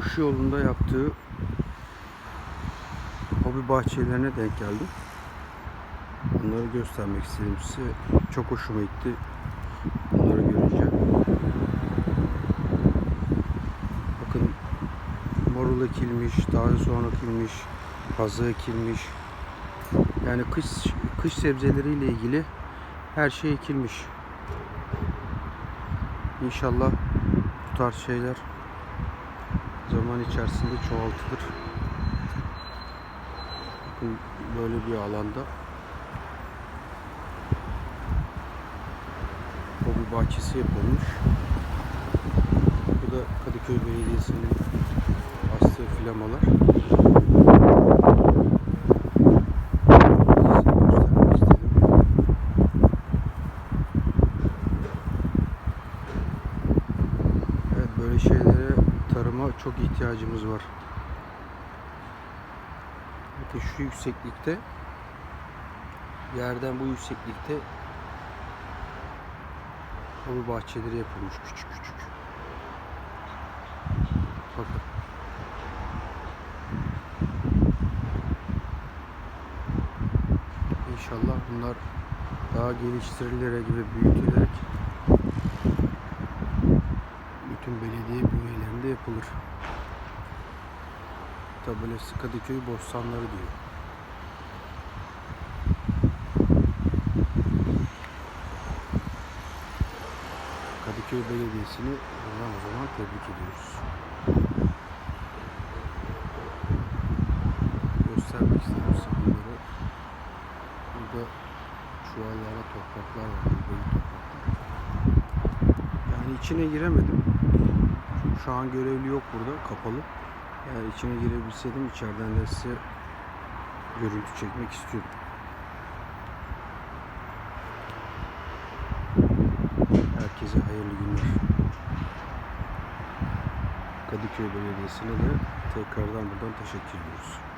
koşu yolunda yaptığı hobi bahçelerine denk geldim. Onları göstermek istedim size. Çok hoşuma gitti. Bunları görünce. Bakın marul ekilmiş, daha sonra ekilmiş, pazı ekilmiş. Yani kış kış sebzeleriyle ilgili her şey ekilmiş. İnşallah bu tarz şeyler zaman içerisinde çoğaltılır. Bakın böyle bir alanda hobi bahçesi yapılmış. Bu da Kadıköy Belediyesi'nin astığı flamalar. Size göstermek istedim. Evet böyle şeylere tarıma çok ihtiyacımız var. Bakın şu yükseklikte yerden bu yükseklikte hobi bahçeleri yapılmış küçük küçük. Bakın. İnşallah bunlar daha geliştirilerek ve büyütülerek bütün belediye bünyelerinde yapılır. Tabelası Kadıköy Bostanları diyor. Kadıköy Belediyesi'ni buradan o zaman tebrik ediyoruz. Göstermek istedim bunları. Burada çuvallara topraklar var. Böyle topraklar. Yani içine giremedim. Şu an görevli yok burada. Kapalı. Eğer içine girebilseydim içeriden de size görüntü çekmek istiyordum. Herkese hayırlı günler. Kadıköy Belediyesi'ne de tekrardan buradan teşekkür ediyoruz.